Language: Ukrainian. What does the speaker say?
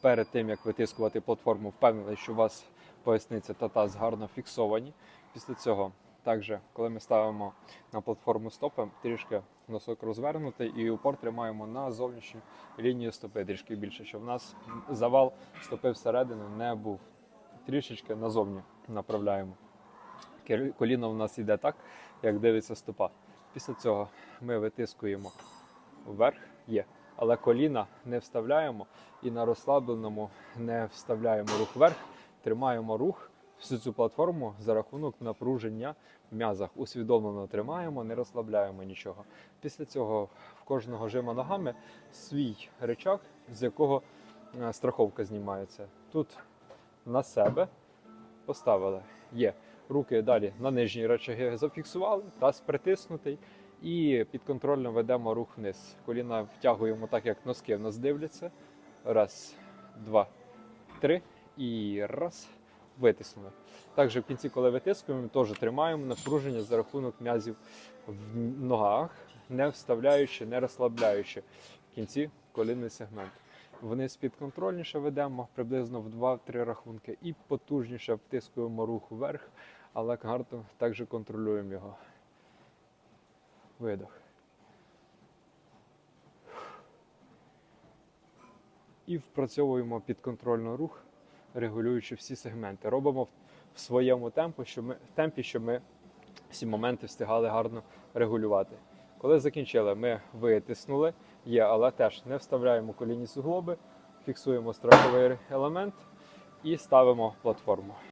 Перед тим як витискувати платформу, впевнений, що у вас поясниця та таз гарно фіксовані. Після цього, також, коли ми ставимо на платформу стопи, трішки носок розвернутий і упор тримаємо на зовнішню лінію стопи трішки більше, щоб в нас завал стопи всередину не був. Трішечки назовні направляємо. Коліно в нас йде так, як дивиться стопа. Після цього ми витискуємо вверх, є, але коліна не вставляємо і на розслабленому не вставляємо рух вверх, тримаємо рух всю цю платформу за рахунок напруження в м'язах. Усвідомлено тримаємо, не розслабляємо нічого. Після цього в кожного жима ногами свій речак, з якого е, страховка знімається. Тут на себе поставили. Є руки далі на нижні речаги зафіксували, таз притиснутий. І підконтрольно ведемо рух вниз. Коліна втягуємо так, як носки в нас дивляться. Раз, два, три. І раз. Витиснули. Також в кінці, коли витискуємо, теж тримаємо напруження за рахунок м'язів в ногах, не вставляючи, не розслабляючи в кінці колінний сегмент. Вниз підконтрольніше ведемо приблизно в 2-3 рахунки і потужніше втискуємо рух вверх, але гарно також контролюємо його. Видох. І впрацьовуємо підконтрольно рух, регулюючи всі сегменти. Робимо в- своєму темпі, щоб ми, темпі, щоб ми всі моменти встигали гарно регулювати. Коли закінчили, ми витиснули, є, але теж не вставляємо колінні суглоби, фіксуємо страховий елемент і ставимо платформу.